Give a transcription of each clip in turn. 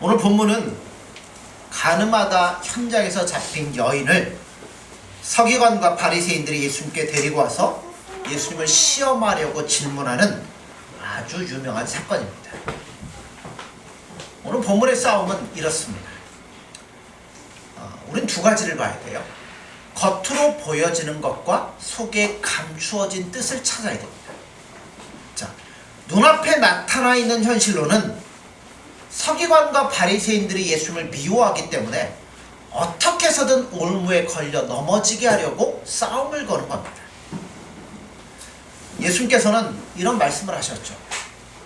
오늘 본문은 가늠하다 현장에서 잡힌 여인을 서기관과 바리새인들이 예수님께 데리고 와서 예수님을 시험하려고 질문하는 아주 유명한 사건입니다. 오늘 본문의 싸움은 이렇습니다. 어, 우린 두 가지를 봐야 돼요. 겉으로 보여지는 것과 속에 감추어진 뜻을 찾아야 됩니다. 자, 눈앞에 나타나 있는 현실로는 서기관과 바리새인들이 예수님을 미워하기 때문에 어떻게 해서든 올무에 걸려 넘어지게 하려고 싸움을 거는 겁니다. 예수님께서는 이런 말씀을 하셨죠.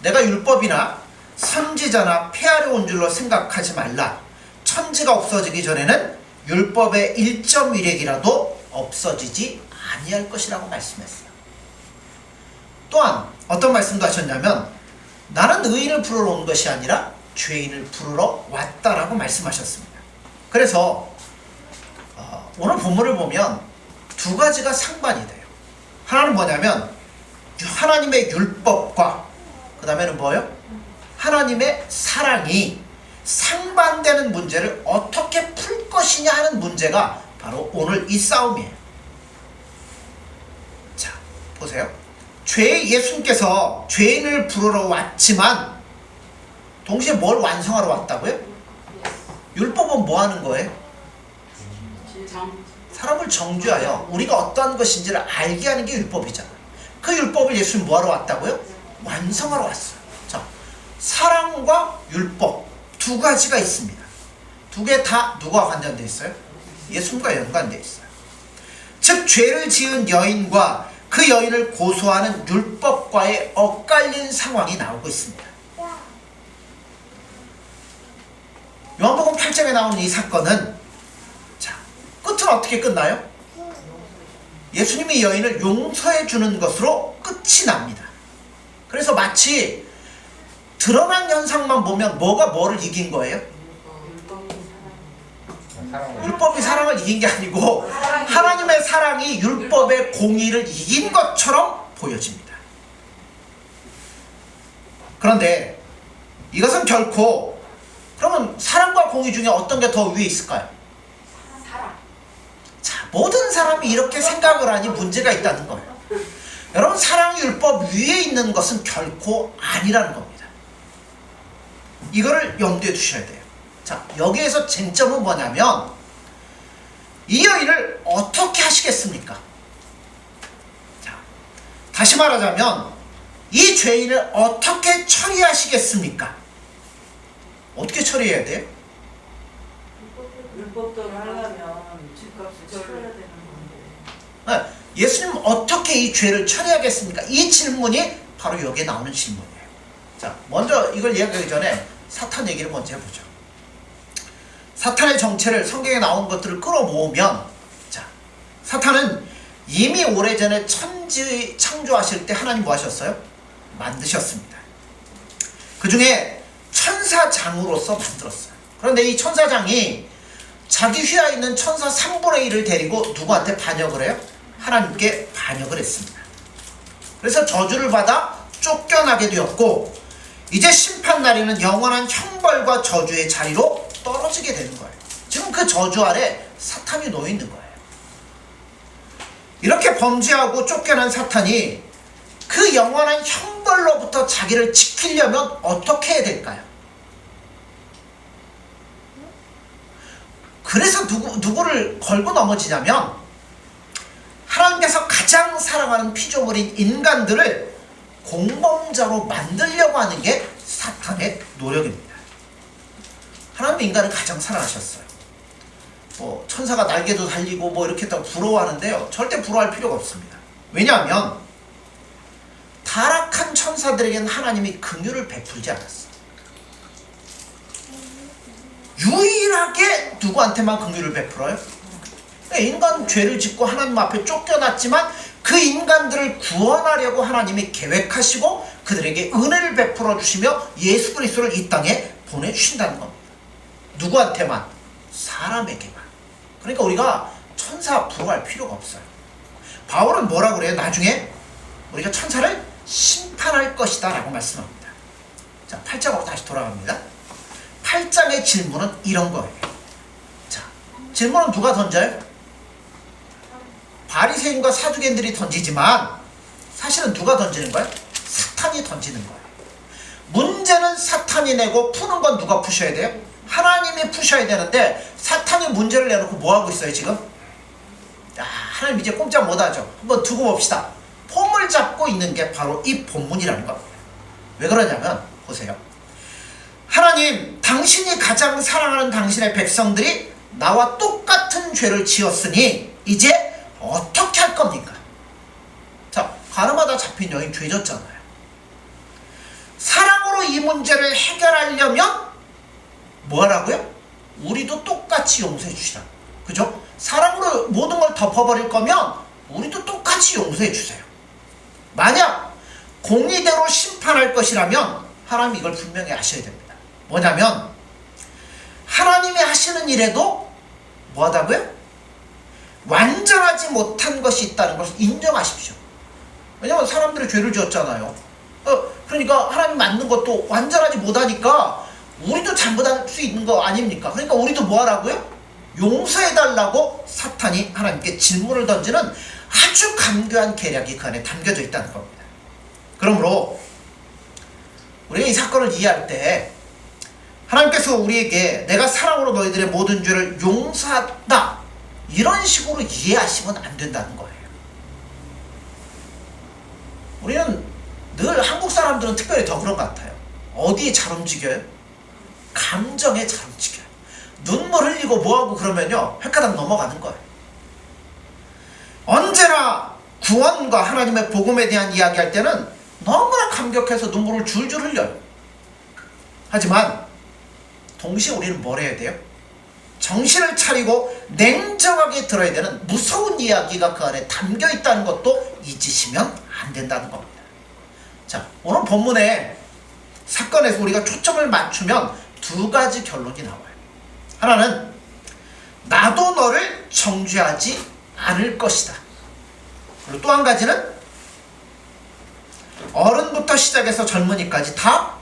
내가 율법이나 선지자나 폐하려 온 줄로 생각하지 말라. 천지가 없어지기 전에는 율법의 1.1핵이라도 없어지지 아니할 것이라고 말씀했어요. 또한 어떤 말씀도 하셨냐면 나는 의인을 부르러 온 것이 아니라 죄인을 부르러 왔다라고 말씀하셨습니다. 그래서 어, 오늘 본문을 보면 두 가지가 상반이 돼요. 하나는 뭐냐면 하나님의 율법과 그 다음에는 뭐요? 하나님의 사랑이 상반되는 문제를 어떻게 풀 것이냐 하는 문제가 바로 오늘 이 싸움이에요. 자, 보세요. 죄 예수님께서 죄인을 부르러 왔지만 동시에 뭘 완성하러 왔다고요? 율법은 뭐 하는 거예요? 사람을 정죄하여 우리가 어떠한 것인지를 알게 하는 게 율법이잖아요. 그 율법을 예수님 뭐 하러 왔다고요? 완성하러 왔어요. 자, 사랑과 율법 두 가지가 있습니다. 두 개 다 누가 관련돼 있어요? 예수님과 연관돼 있어요. 즉 죄를 지은 여인과 그 여인을 고소하는 율법과의 엇갈린 상황이 나오고 있습니다. 요한복음 8장에 나오는 이 사건은 자 끝은 어떻게 끝나요? 예수님이 여인을 용서해 주는 것으로 끝이 납니다. 그래서 마치 드러난 현상만 보면 뭐가 뭐를 이긴 거예요? 율법이 사랑을 이긴 게 아니고 하나님의 사랑이 율법의 공의를 이긴 것처럼 보여집니다. 그런데 이것은 결코 그러면 사랑과 공의 중에 어떤 게 더 위에 있을까요? 자, 모든 사람이 이렇게 생각을 하니 문제가 있다는 거예요. 여러분 사랑 율법 위에 있는 것은 결코 아니라는 겁니다. 이거를 염두에 두셔야 돼요. 자, 여기에서 쟁점은 뭐냐면 이 여인을 어떻게 하시겠습니까? 자, 다시 말하자면 이 죄인을 어떻게 처리하시겠습니까? 어떻게 처리해야 돼요? 율법대로 하려면 집값을 치러야 되는 건데. 네, 예수님 어떻게 이 죄를 처리하겠습니까? 이 질문이 바로 여기에 나오는 질문이에요. 자, 먼저 이걸 이야기하기 전에 사탄 얘기를 먼저 해보죠. 사탄의 정체를 성경에 나온 것들을 끌어모으면, 자, 사탄은 이미 오래전에 천지 창조하실 때 하나님 뭐 하셨어요? 만드셨습니다. 그 중에 천사장으로서 만들었어요. 그런데 이 천사장이 자기 휘하 있는 천사 3분의 1을 데리고 누구한테 반역을 해요? 하나님께 반역을 했습니다. 그래서 저주를 받아 쫓겨나게 되었고 이제 심판 날에는 영원한 형벌과 저주의 자리로 떨어지게 되는 거예요. 지금 그 저주 아래 사탄이 놓여 있는 거예요. 이렇게 범죄하고 쫓겨난 사탄이 그 영원한 형벌로부터 자기를 지키려면 어떻게 해야 될까요? 그래서 누구, 누구를 걸고 넘어지냐면 하나님께서 가장 사랑하는 피조물인 인간들을 공범자로 만들려고 하는 게 사탄의 노력입니다. 하나님 인간을 가장 사랑하셨어요. 뭐 천사가 날개도 달리고 뭐 이렇게 했다고 부러워하는데요. 절대 부러워할 필요가 없습니다. 왜냐하면 타락한 천사들에게는 하나님이 긍휼을 베풀지 않았어요. 유일하게 누구한테만 긍휼을 베풀어요? 인간 죄를 짓고 하나님 앞에 쫓겨났지만 그 인간들을 구원하려고 하나님이 계획하시고 그들에게 은혜를 베풀어 주시며 예수 그리스도를 이 땅에 보내 주신다는 겁니다. 누구한테만? 사람에게만. 그러니까 우리가 천사 부러워할 필요가 없어요. 바울은 뭐라 그래요? 나중에 우리가 천사를 심판할 것이다 라고 말씀합니다. 자, 8장으로 다시 돌아갑니다. 8장의 질문은 이런 거예요. 자, 질문은 누가 던져요? 바리새인과 사두개인들이 던지지만 사실은 누가 던지는 거예요? 사탄이 던지는 거예요. 문제는 사탄이 내고 푸는 건 누가 푸셔야 돼요? 하나님이 푸셔야 되는데 사탄이 문제를 내놓고 뭐 하고 있어요 지금? 야, 하나님 이제 꼼짝 못하죠. 한번 두고 봅시다. 폼을 잡고 있는 게 바로 이 본문이라는 겁니다. 왜 그러냐면 보세요. 하나님, 당신이 가장 사랑하는 당신의 백성들이 나와 똑같은 죄를 지었으니 이제 어떻게 할 겁니까? 자, 가늠하다 잡힌 여인 죄졌잖아요. 사랑으로 이 문제를 해결하려면 뭐 하라고요? 우리도 똑같이 용서해 주시라. 그죠? 사랑으로 모든 걸 덮어버릴 거면 우리도 똑같이 용서해 주세요. 만약 공의대로 심판할 것이라면 하나님 이걸 분명히 아셔야 됩니다. 뭐냐면 하나님이 하시는 일에도 뭐 하다고요? 완전하지 못한 것이 있다는 것을 인정하십시오. 왜냐면 사람들이 죄를 지었잖아요. 어, 그러니까 하나님 맞는 것도 완전하지 못하니까 우리도 잘못할 수 있는 거 아닙니까? 그러니까 우리도 뭐 하라고요? 용서해달라고 사탄이 하나님께 질문을 던지는 아주 간교한 계략이 그 안에 담겨져 있다는 겁니다. 그러므로 우리가 이 사건을 이해할 때 하나님께서 우리에게 내가 사랑으로 너희들의 모든 죄를 용서한다 이런 식으로 이해하시면 안 된다는 거예요. 우리는 늘 한국 사람들은 특별히 더 그런 것 같아요. 어디에 잘 움직여요? 감정에 잘 움직여요. 눈물 흘리고 뭐하고 그러면요 획가닥 넘어가는 거예요. 언제나 구원과 하나님의 복음에 대한 이야기할 때는 너무나 감격해서 눈물을 줄줄 흘려요. 하지만 동시에 우리는 뭘 해야 돼요? 정신을 차리고 냉정하게 들어야 되는 무서운 이야기가 그 안에 담겨 있다는 것도 잊으시면 안 된다는 겁니다. 자, 오늘 본문에 사건에서 우리가 초점을 맞추면 두 가지 결론이 나와요. 하나는 나도 너를 정죄하지 않을 것이다. 그리고 또 한 가지는 어른부터 시작해서 젊은이까지 다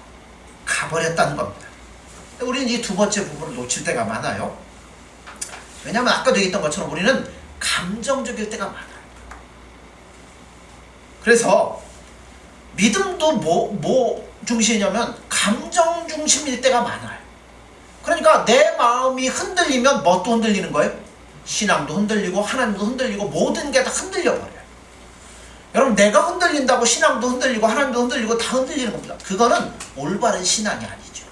가버렸다는 겁니다. 우리는 이 두 번째 부분을 놓칠 때가 많아요. 왜냐하면 아까도 얘기했던 것처럼 우리는 감정적일 때가 많아요. 그래서 믿음도 뭐, 뭐 중심이냐면 감정 중심일 때가 많아요. 그러니까 내 마음이 흔들리면 뭣도 흔들리는 거예요? 신앙도 흔들리고 하나님도 흔들리고 모든 게 다 흔들려 버려요. 여러분 내가 흔들린다고 신앙도 흔들리고 하나님도 흔들리고 다 흔들리는 겁니다. 그거는 올바른 신앙이 아니죠.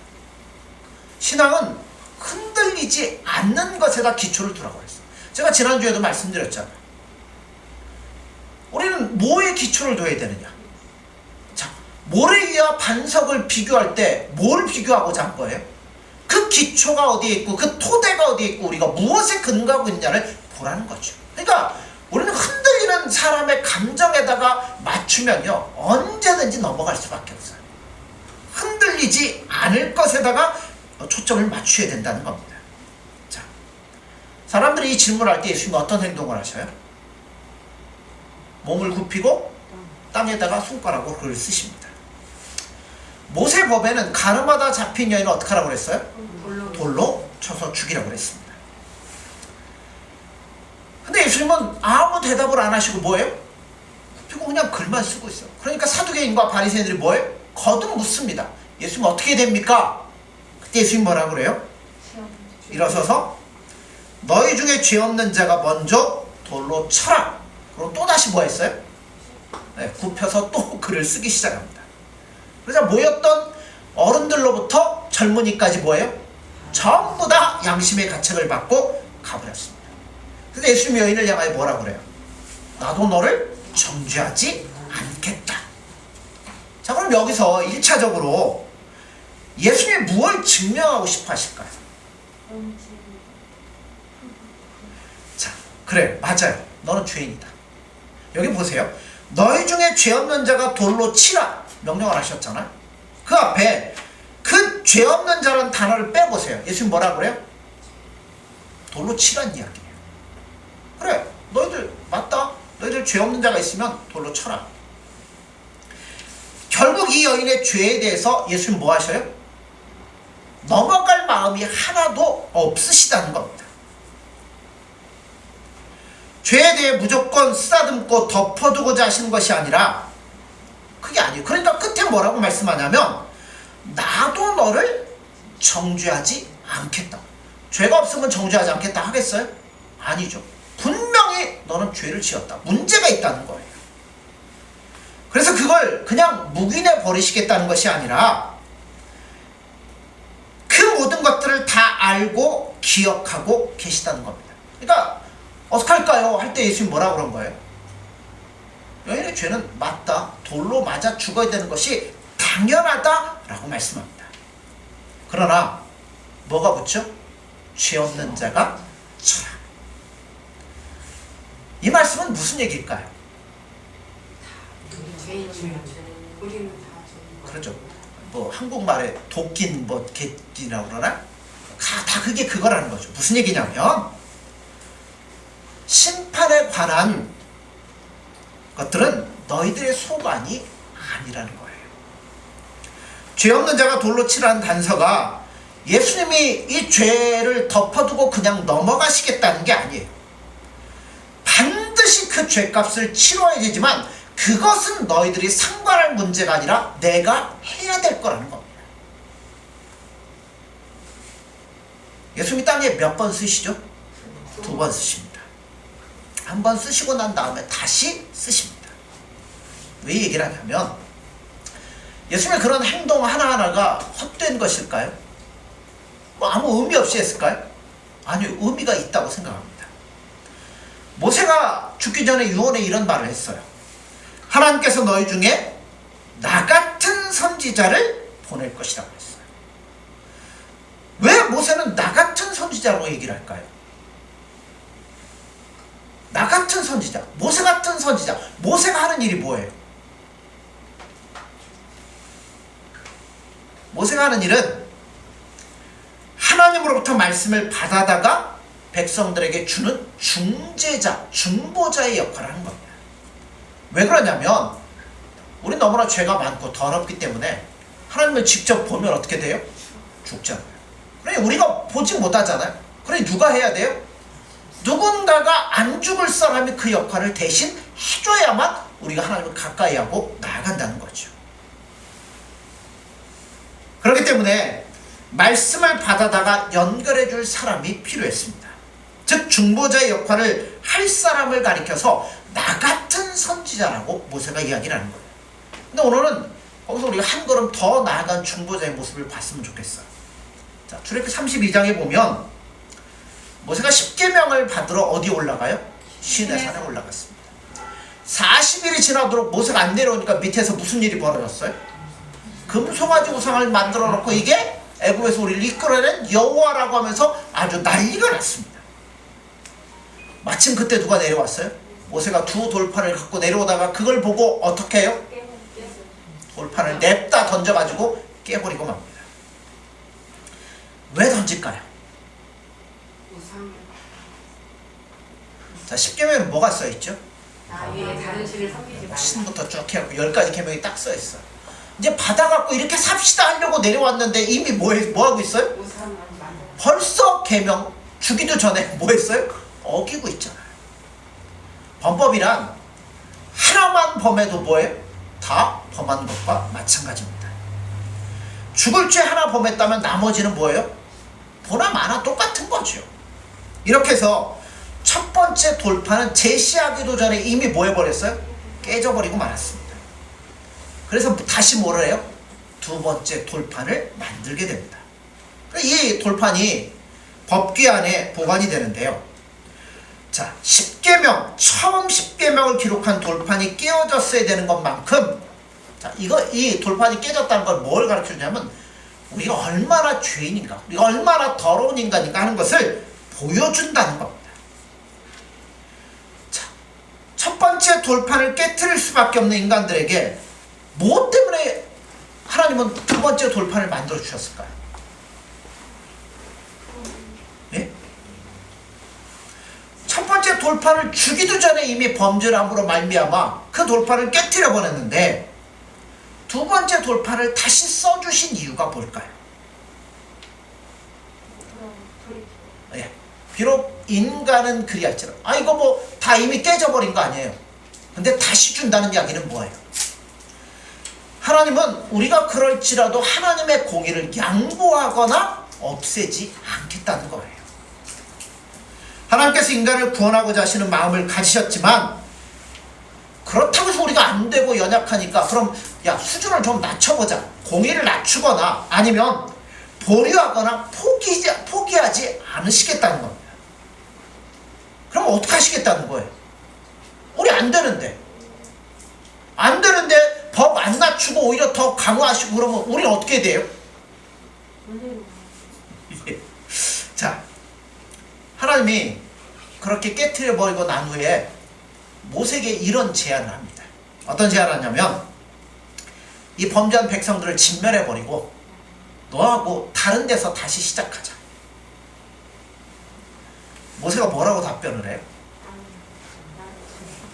신앙은 흔들리지 않는 것에다 기초를 두라고 했어요. 제가 지난주에도 말씀드렸잖아요. 우리는 뭐에 기초를 둬야 되느냐? 자, 모래위와 반석을 비교할 때 뭘 비교하고자 한 거예요? 그 기초가 어디에 있고 그 토대가 어디에 있고 우리가 무엇에 근거하고 있냐를 보라는 거죠. 그러니까 우리는 흔들리는 사람의 감정에다가 맞추면요 언제든지 넘어갈 수밖에 없어요. 흔들리지 않을 것에다가 초점을 맞춰야 된다는 겁니다. 자, 사람들이 이 질문할 때 예수님은 어떤 행동을 하셔요? 몸을 굽히고 땅에다가 손가락으로 글을 쓰십니다. 모세 법에는 가늠하다 잡힌 여인을 어떻게 하라고 그랬어요? 돌로 돌로 쳐서 죽이라고 그랬습니다. 근데 예수님은 아무 대답을 안 하시고 뭐예요? 굽히고 그냥 글만 쓰고 있어요. 그러니까 사두개인과 바리새인들이 뭐예요? 거듭 묻습니다. 예수님 어떻게 됩니까? 그때 예수님 뭐라 그래요? 일어서서 너희 중에 죄 없는 자가 먼저 돌로 쳐라. 그리고 또 다시 뭐 했어요? 네, 굽혀서 또 글을 쓰기 시작합니다. 그래서 모였던 어른들로부터 젊은이까지 뭐예요? 전부 다 양심의 가책을 받고 가버렸습니다. 근데 예수님 여인을 향하여 뭐라 그래요? 나도 너를 정죄하지 않겠다. 자, 그럼 여기서 1차적으로 예수님이 무엇을 증명하고 싶어 하실까요? 자, 그래, 맞아요. 너는 죄인이다. 여기 보세요. 너희 중에 죄 없는 자가 돌로 치라 명령을 하셨잖아요. 그 앞에 그 죄 없는 자라는 단어를 빼보세요. 예수님 뭐라 그래요? 돌로 치란 이야기예요. 그래, 너희들 맞다. 너희들 죄 없는 자가 있으면 돌로 쳐라. 결국 이 여인의 죄에 대해서 예수님 뭐 하셔요? 넘어갈 마음이 하나도 없으시다는 겁니다. 죄에 대해 무조건 쓰다듬고 덮어두고자 하시는 것이 아니라 그게 아니에요. 그러니까 끝에 뭐라고 말씀하냐면 나도 너를 정죄하지 않겠다. 죄가 없으면 정죄하지 않겠다 하겠어요? 아니죠. 분명히 너는 죄를 지었다. 문제가 있다는 거예요. 그래서 그걸 그냥 묵인해 버리시겠다는 것이 아니라 그 모든 것들을 다 알고 기억하고 계시다는 겁니다. 그러니까 어떡할까요? 할 때 예수님 뭐라 그런 거예요? 죄는 맞다. 돌로 맞아 죽어야 되는 것이 당연하다라고 말씀합니다. 그러나 뭐가 붙죠? 죄 없는 자가 쳐라. 이 말씀은 무슨 얘기일까요? 그렇죠. 뭐 한국말에 도끼는 뭐 개끼라고 그러나? 가- 다 그게 그거라는 거죠. 무슨 얘기냐면 심판에 관한 것들은 너희들의 소관이 아니라는 거예요. 죄 없는 자가 돌로 치라는 단서가 예수님이 이 죄를 덮어두고 그냥 넘어가시겠다는 게 아니에요. 반드시 그 죄값을 치러야 되지만 그것은 너희들이 상관할 문제가 아니라 내가 해야 될 거라는 겁니다. 예수님이 땅에 몇 번 쓰시죠? 두 번 쓰십니다. 한 번 쓰시고 난 다음에 다시 쓰십니다. 왜 얘기를 하냐면 예수님의 그런 행동 하나하나가 헛된 것일까요? 뭐 아무 의미 없이 했을까요? 아니요, 의미가 있다고 생각합니다. 모세가 죽기 전에 유언에 이런 말을 했어요. 하나님께서 너희 중에 나 같은 선지자를 보낼 것이라고 했어요. 왜 모세는 나 같은 선지자라고 얘기를 할까요? 나 같은 선지자, 모세 같은 선지자, 모세가 하는 일이 뭐예요? 모세가 하는 일은 하나님으로부터 말씀을 받아다가 백성들에게 주는 중재자, 중보자의 역할을 하는 겁니다. 왜 그러냐면 우리 너무나 죄가 많고 더럽기 때문에 하나님을 직접 보면 어떻게 돼요? 죽잖아요. 그러니 우리가 보지 못하잖아요. 그러니 누가 해야 돼요? 누군가가 안 죽을 사람이 그 역할을 대신 해줘야만 우리가 하나님을 가까이 하고 나아간다는 거죠. 그렇기 때문에 말씀을 받아다가 연결해 줄 사람이 필요했습니다. 즉 중보자의 역할을 할 사람을 가리켜서 나 같은 선지자라고 모세가 이야기를 하는 거예요. 근데 오늘은 거기서 우리가 한 걸음 더 나아간 중보자의 모습을 봤으면 좋겠어요. 자, 출애굽 32장에 보면 모세가 10계명을 받으러 어디 올라가요? 시내산에 올라갔습니다. 40일이 지나도록 모세가 안 내려오니까 밑에서 무슨 일이 벌어졌어요? 금송아지 우상을 만들어 놓고 이게 애굽에서 우리를 이끌어낸 여호와라고 하면서 아주 난리가 났습니다. 마침 그때 누가 내려왔어요? 모세가 두 돌판을 갖고 내려오다가 그걸 보고 어떻게 해요? 돌판을 냅다 던져가지고 깨버리고 맙니다. 왜 던질까요? 자, 10계명에는 뭐가 써있죠? 나의 다른 신을 섬기지 말라. 신부터 쭉 해갖고 열 가지 계명이 딱 써있어요. 이제 받아갖고 이렇게 삽시다 하려고 내려왔는데 이미 뭐, 해- 뭐 하고 있어요? 우상을 만들어. 벌써 계명 주기도 전에 뭐 했어요? 어기고 있잖아요. 범법이란 하나만 범해도 뭐예요? 다 범한 것과 마찬가지입니다. 죽을 죄 하나 범했다면 나머지는 뭐예요? 보나 마나 똑같은 거죠. 이렇게 해서 첫 번째 돌파는 제시하기도 전에 이미 뭐 해버렸어요? 깨져버리고 말았습니다. 그래서 다시 뭐를 해요? 두 번째 돌판을 만들게 됩니다. 이 돌판이 법궤 안에 보관이 되는데요. 자, 10계명, 처음 10계명을 기록한 돌판이 깨어졌어야 되는 것만큼 자, 이거 이 돌판이 깨졌다는 걸 뭘 가르쳐 주냐면 우리가 얼마나 죄인인가, 우리가 얼마나 더러운 인간인가 하는 것을 보여준다는 겁니다. 자, 첫 번째 돌판을 깨뜨릴 수밖에 없는 인간들에게 무엇 때문에 하나님은 두 번째 돌판을 만들어 주셨을까요? 예? 첫 번째 돌판을 주기도 전에 이미 범죄를 함으로 말미암아 그 돌판을 깨뜨려 버렸는데 두 번째 돌판을 다시 써주신 이유가 뭘까요? 예. 비록 인간은 그리할지라도 아 이거 뭐 다 이미 깨져버린 거 아니에요. 근데 다시 준다는 이야기는 뭐예요? 하나님은 우리가 그럴지라도 하나님의 공의를 양보하거나 없애지 않겠다는 거예요. 하나님께서 인간을 구원하고자 하시는 마음을 가지셨지만 그렇다고 해서 우리가 안 되고 연약하니까 그럼 야 수준을 좀 낮춰보자 공의를 낮추거나 아니면 보류하거나 포기, 포기하지 않으시겠다는 겁니다. 그럼 어떻게 하시겠다는 거예요? 우리 안 되는데 안 되는데 법 안 낮추고 오히려 더 강화하시고 그러면 우리는 어떻게 돼요? 자 하나님이 그렇게 깨뜨려 버리고 난 후에 모세에게 이런 제안을 합니다. 어떤 제안을 하냐면 이 범죄한 백성들을 진멸해 버리고 너하고 다른 데서 다시 시작하자. 모세가 뭐라고 답변을 해요?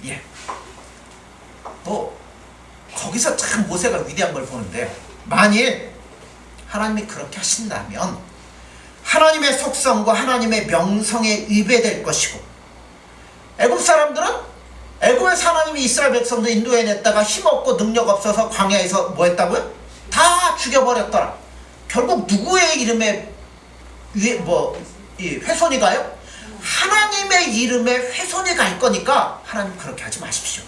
예. 또 거기서 참 모세가 위대한 걸 보는데 만일 하나님이 그렇게 하신다면 하나님의 속성과 하나님의 명성에 위배될 것이고 애굽 사람들은 애굽에서 하나님이 이스라엘 백성들 인도해 냈다가 힘없고 능력 없어서 광야에서 뭐 했다고요? 다 죽여버렸더라. 결국 누구의 이름에 위에 뭐 이 훼손이 가요? 하나님의 이름에 훼손이 갈 거니까 하나님 그렇게 하지 마십시오.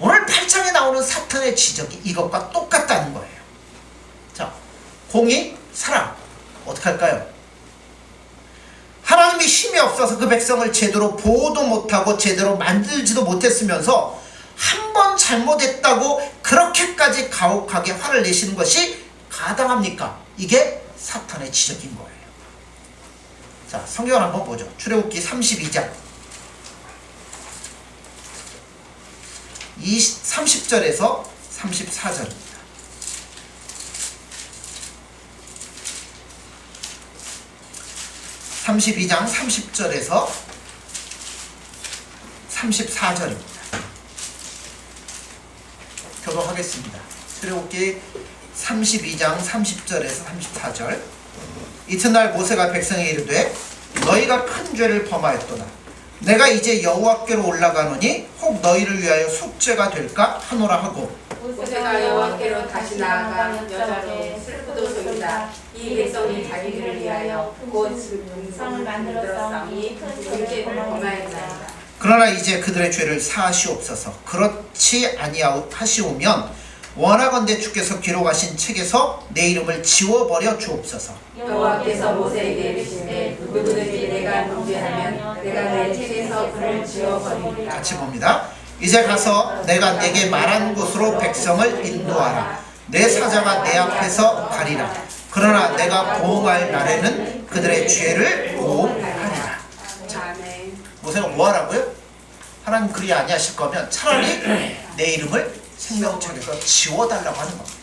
오늘 8장에 나오는 사탄의 지적이 이것과 똑같다는 거예요. 자, 공의, 사랑 어떻게 할까요? 하나님이 힘이 없어서 그 백성을 제대로 보호도 못하고 제대로 만들지도 못했으면서 한 번 잘못했다고 그렇게까지 가혹하게 화를 내시는 것이 가당합니까? 이게 사탄의 지적인 거예요. 자, 성경을 한번 보죠. 출애굽기 32장. 20, 30절에서 34절입니다. (32장) (30절에서) (34절입니다) 교도하겠습니다 출애굽기 (32장) (30절에서) (34절) 이튿날 모세가 백성에게 이르되 너희가 큰 죄를 범하였도다. 내가 이제 여호와께로 올라가노니 혹 너희를 위하여 숙제가 될까 하노라 하고. 모세가 여호와께로 다시 나아가 여자로 슬프도 소이다. 이 백성이 자기들을 위하여 곧 상을 만들어 싸우니 큰 죄를 범하였나이다. 그러나 이제 그들의 죄를 사하시옵소서. 그렇지 아니하시오면 원하건대 주께서 기록하신 책에서 내 이름을 지워버려 주옵소서. 여호와께서 모세에게 이르시되 누구든지 내가 문제하면 내가 내 책에서 그를 지워버리리라 같이 봅니다. 이제 가서 내가 내게 말한 곳으로 백성을 인도하라. 내 사자가 내 앞에서 가리라. 그러나 내가 보응할 날에는 그들의 죄를 보응하리라. 아멘 모세가 뭐 하라고요? 하나님 그리 아니하실 거면 차라리 내 이름을 생명책에서 지워달라고 하는 겁니다.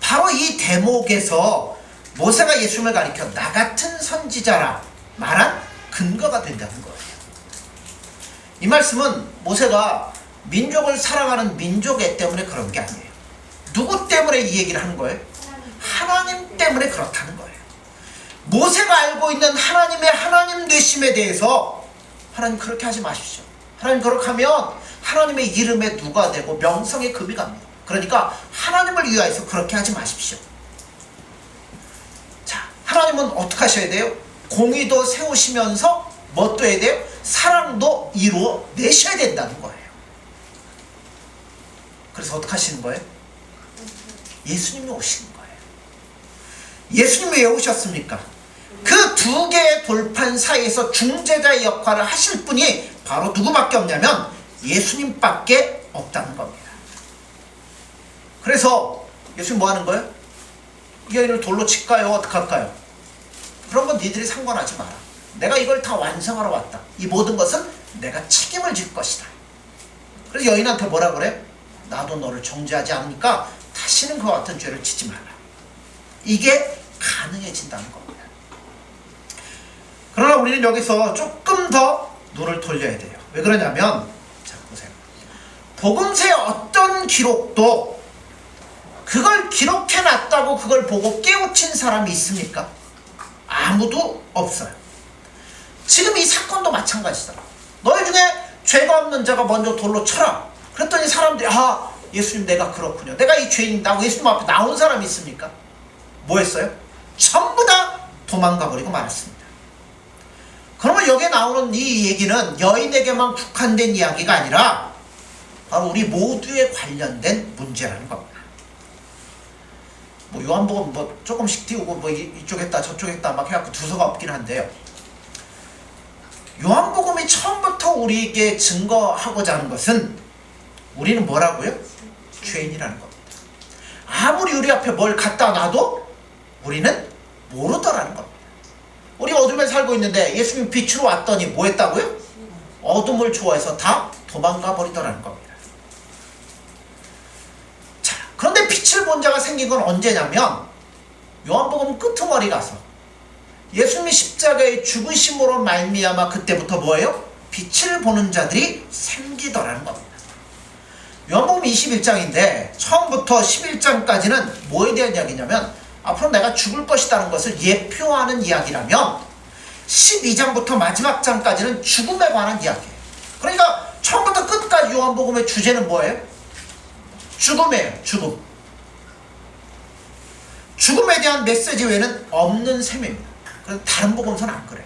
바로 이 대목에서 모세가 예수님을 가리켜 나 같은 선지자라 말한 근거가 된다는 거예요. 이 말씀은 모세가 민족을 사랑하는 민족애 때문에 그런 게 아니에요. 누구 때문에 이 얘기를 하는 거예요? 하나님 때문에 그렇다는 거예요. 모세가 알고 있는 하나님의 하나님 되심에 대해서 하나님 그렇게 하지 마십시오. 하나님 그렇게 하면 하나님의 이름에 누가 되고 명성에 금이 갑니다. 그러니까 하나님을 위하여서 그렇게 하지 마십시오. 자, 하나님은 어떻게 하셔야 돼요? 공의도 세우시면서 뭣도 해야 돼요? 사랑도 이루어 내셔야 된다는 거예요. 그래서 어떻게 하시는 거예요? 예수님이 오시는 거예요. 예수님이 왜 오셨습니까? 그 두 개의 돌판 사이에서 중재자의 역할을 하실 분이 바로 누구밖에 없냐면 예수님밖에 없다는 겁니다. 그래서 예수님 뭐 하는 거예요? 이 아이를 돌로 칠까요? 어떡할까요? 그런 건 니들이 상관하지 마라. 내가 이걸 다 완성하러 왔다. 이 모든 것은 내가 책임을 질 것이다. 그래서 여인한테 뭐라 그래? 나도 너를 정죄하지 않으니까 다시는 그와 같은 죄를 짓지 마라. 이게 가능해진다는 겁니다. 그러나 우리는 여기서 조금 더 눈을 돌려야 돼요. 왜 그러냐면. 복음서의 어떤 기록도 그걸 기록해 놨다고 그걸 보고 깨우친 사람이 있습니까? 아무도 없어요. 지금 이 사건도 마찬가지더라. 너희 중에 죄가 없는 자가 먼저 돌로 쳐라. 그랬더니 사람들이 아 예수님 내가 그렇군요. 내가 이 죄인이다. 예수님 앞에 나온 사람이 있습니까? 뭐 했어요? 전부 다 도망가 버리고 말았습니다. 그러면 여기에 나오는 이 얘기는 여인에게만 국한된 이야기가 아니라 바로 우리 모두에 관련된 문제라는 겁니다. 뭐 요한복음 뭐 조금씩 띄우고 뭐 이- 이쪽 했다 저쪽 했다 막 해갖고 두서가 없긴 한데요. 요한복음이 처음부터 우리에게 증거하고자 하는 것은 우리는 뭐라고요? 죄인이라는 겁니다. 아무리 우리 앞에 뭘 갖다 놔도 우리는 모르더라는 겁니다. 우리 어둠에 살고 있는데 예수님 빛으로 왔더니 뭐 했다고요? 어둠을 좋아해서 다 도망가 버리더라는 겁니다. 빛을 본 자가 생긴 건 언제냐면 요한복음 끄트머리 가서 예수님이 십자가의 죽으심으로 말미암아 그때부터 뭐예요? 빛을 보는 자들이 생기더라는 겁니다. 요한복음 21장인데 처음부터 11장까지는 뭐에 대한 이야기냐면 앞으로 내가 죽을 것이라는 것을 예표하는 이야기라면 12장부터 마지막 장까지는 죽음에 관한 이야기예요. 그러니까 처음부터 끝까지 요한복음의 주제는 뭐예요? 죽음이에요. 죽음. 죽음에 대한 메시지 외에는 없는 셈입니다. 그래서 다른 복음서는 안 그래요.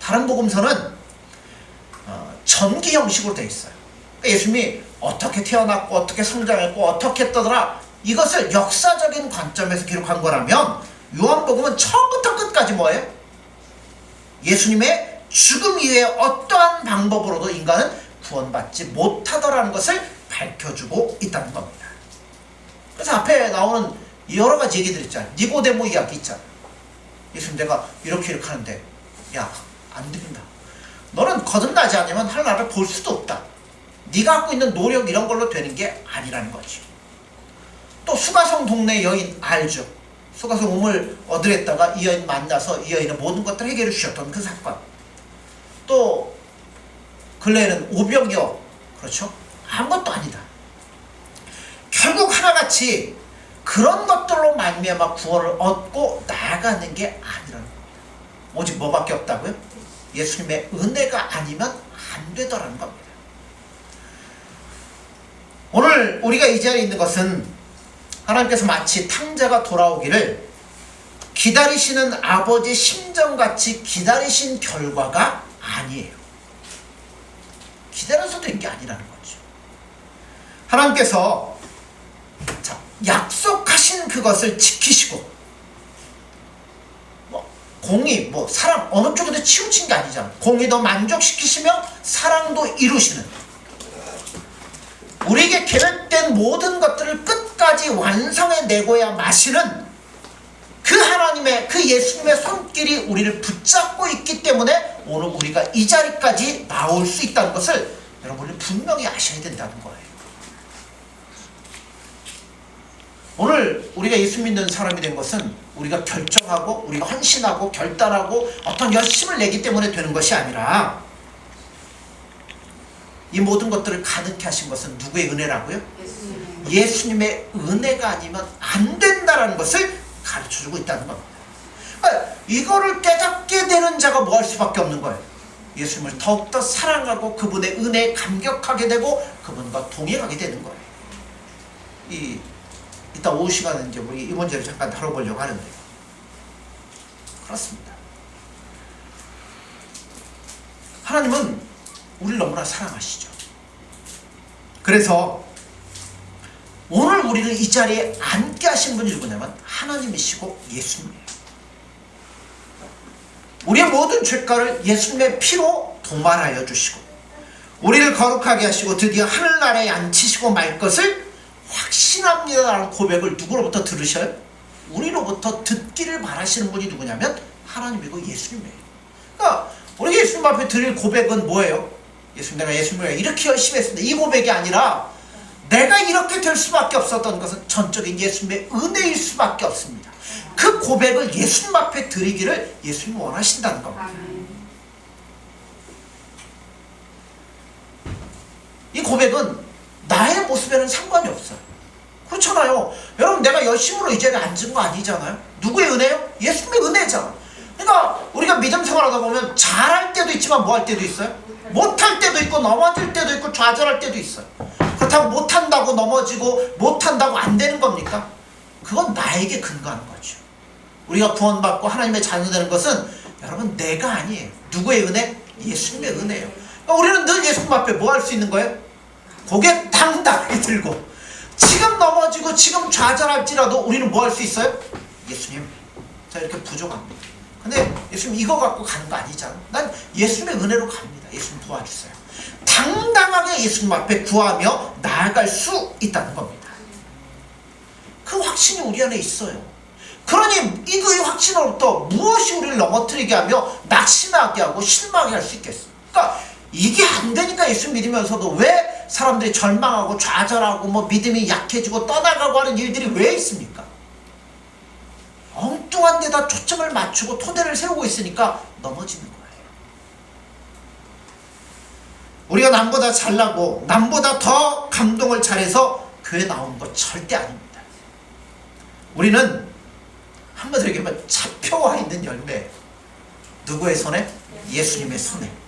다른 복음서는 어, 전기 형식으로 되어 있어요. 그러니까 예수님이 어떻게 태어났고 어떻게 성장했고 어떻게 했더라 이것을 역사적인 관점에서 기록한 거라면 요한복음은 처음부터 끝까지 뭐예요? 예수님의 죽음 이외에 어떠한 방법으로도 인간은 구원받지 못하더라는 것을 밝혀주고 있다는 겁니다. 그래서 앞에 나오는 여러 가지 얘기들 있잖아요. 니고데모 이야기 있잖아요. 예수님 내가 이렇게 이렇게 하는데 야 안 된다. 너는 거듭나지 않으면 하나님을 볼 수도 없다. 네가 갖고 있는 노력 이런 걸로 되는 게 아니라는 거지. 또 수가성 동네 여인 알죠? 수가성 우물 얻으랬다가 이 여인 만나서 이 여인의 모든 것들을 해결해 주셨던 그 사건. 또 근래에는 오병이어 그렇죠? 아무것도 아니다. 결국 하나같이 그런 것들로 말미암아 구원을 얻고 나아가는 게 아니라는 겁니다. 오직 뭐밖에 없다고요? 예수님의 은혜가 아니면 안 되더라는 겁니다. 오늘 우리가 이 자리에 있는 것은 하나님께서 마치 탕자가 돌아오기를 기다리시는 아버지 심정같이 기다리신 결과가 아니에요. 기다려서 된 게 아니라는 거죠. 하나님께서 자, 약속하신 그것을 지키시고 뭐 공의, 뭐 사랑 어느 쪽에도 치우친 게 아니잖아. 공의도 만족시키시며 사랑도 이루시는 우리에게 계획된 모든 것들을 끝까지 완성해 내고야 마시는 그 하나님의 그 예수님의 손길이 우리를 붙잡고 있기 때문에 오늘 우리가 이 자리까지 나올 수 있다는 것을 여러분이 분명히 아셔야 된다는 거예요. 오늘 우리가 예수 믿는 사람이 된 것은 우리가 결정하고 우리가 헌신하고 결단하고 어떤 열심을 내기 때문에 되는 것이 아니라 이 모든 것들을 가능케 하신 것은 누구의 은혜라고요? 예수님. 예수님의 은혜가 아니면 안 된다라는 것을 가르쳐주고 있다는 겁니다. 그러니까 이거를 깨닫게 되는 자가 뭐 할 수밖에 없는 거예요. 예수님을 더욱더 사랑하고 그분의 은혜에 감격하게 되고 그분과 동행하게 되는 거예요. 이 이따 오후 시간은 이제 우리 이 문제를 잠깐 다뤄보려고 하는데요. 그렇습니다. 하나님은 우리를 너무나 사랑하시죠. 그래서 오늘 우리를 이 자리에 앉게 하신 분이 누구냐면 하나님이시고 예수님이에요. 우리의 모든 죄가를 예수님의 피로 도말하여 주시고 우리를 거룩하게 하시고 드디어 하늘나라에 앉히시고 말 것을 확신합니다라는 고백을 누구로부터 들으셔요? 우리로부터 듣기를 바라시는 분이 누구냐면 하나님이고 예수님이에요. 그러니까 우리 예수님 앞에 드릴 고백은 뭐예요? 예수님 내가 예수님을 이렇게 열심히 했습니다. 이 고백이 아니라 내가 이렇게 될 수밖에 없었던 것은 전적인 예수님의 은혜일 수밖에 없습니다. 그 고백을 예수님 앞에 드리기를 예수님 원하신다는 겁니다. 이 고백은 나의 모습에는 상관이 없어요. 그렇잖아요. 여러분 내가 열심으로 이 자리에 앉은 거 아니잖아요. 누구의 은혜요? 예수님의 은혜잖아. 그러니까 우리가 믿음 생활하다 보면 잘할 때도 있지만 뭐 할 때도 있어요? 못할 때도 있고 넘어질 때도 있고 좌절할 때도 있어요. 그렇다고 못한다고 넘어지고 못한다고 안 되는 겁니까? 그건 나에게 근거하는 거죠. 우리가 구원받고 하나님의 자녀 되는 것은 여러분 내가 아니에요. 누구의 은혜? 예수님의 은혜예요. 그러니까 우리는 늘 예수님 앞에 뭐 할 수 있는 거예요? 고개 당당하게 들고 지금 넘어지고 지금 좌절할지라도 우리는 뭐 할 수 있어요? 예수님, 자 이렇게 부족합니다. 근데 예수님 이거 갖고 가는 거 아니잖아. 난 예수님의 은혜로 갑니다. 예수님 도와주세요. 당당하게 예수님 앞에 구하며 나아갈 수 있다는 겁니다. 그 확신이 우리 안에 있어요. 그러니 이거의 확신으로부터 무엇이 우리를 넘어뜨리게 하며 낙심하게 하고 실망하게 할 수 있겠어. 그러니까 이게 안 되니까 예수 믿으면서도 왜 사람들이 절망하고 좌절하고 뭐 믿음이 약해지고 떠나가고 하는 일들이 왜 있습니까? 엉뚱한 데다 초점을 맞추고 토대를 세우고 있으니까 넘어지는 거예요. 우리가 남보다 잘나고 남보다 더 감동을 잘해서 교회 나온 것 절대 아닙니다. 우리는 한마디로 얘기하면 잡혀와 있는 열매. 누구의 손에? 예수님의 손에.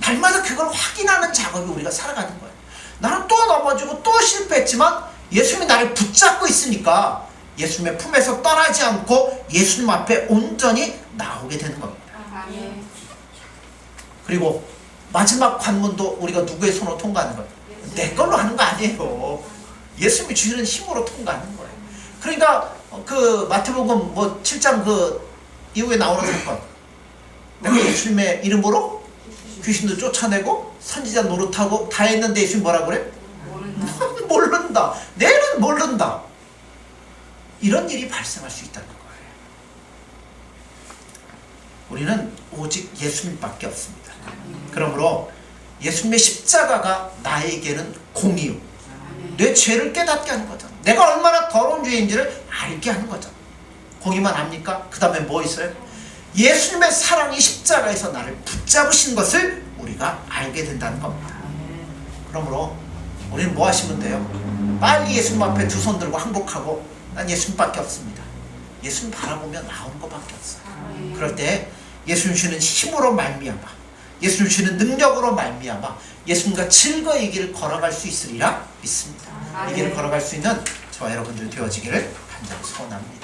날마다 그걸 확인하는 작업이 우리가 살아가는 거예요. 나는 또 넘어지고 또 실패했지만 예수님이 나를 붙잡고 있으니까 예수님의 품에서 떠나지 않고 예수님 앞에 온전히 나오게 되는 겁니다. 그리고 마지막 관문도 우리가 누구의 손으로 통과하는 거예요? 내 걸로 하는 거 아니에요. 예수님이 주시는 힘으로 통과하는 거예요. 그러니까 어, 그 마태복음 뭐 7장 그 이후에 나오는 사건. 내가 예수님의 이름으로 귀신도 쫓아내고 선지자 노릇하고 다 했는데 예수님 뭐라 그래? 모른다. 모른다. 내는 모른다. 이런 일이 발생할 수 있다는 거예요. 우리는 오직 예수님밖에 없습니다. 그러므로 예수님의 십자가가 나에게는 공이요. 내 죄를 깨닫게 하는 거잖아. 내가 얼마나 더러운 죄인지를 알게 하는 거잖아. 공의만 합니까? 그 다음에 뭐 있어요? 예수님의 사랑이 십자가에서 나를 붙잡으신 것을 우리가 알게 된다는 겁니다. 그러므로 우리는 뭐 하시면 돼요? 빨리 예수님 앞에 두 손 들고 항복하고 난 예수님밖에 없습니다. 예수님 바라보면 나오는 것밖에 없어요. 그럴 때 예수님 주는 힘으로 말미암아 예수님 주는 능력으로 말미암아 예수님과 즐거이 이 길을 걸어갈 수 있으리라 믿습니다. 이 길을 걸어갈 수 있는 저와 여러분들 되어지기를 간절히 소원합니다.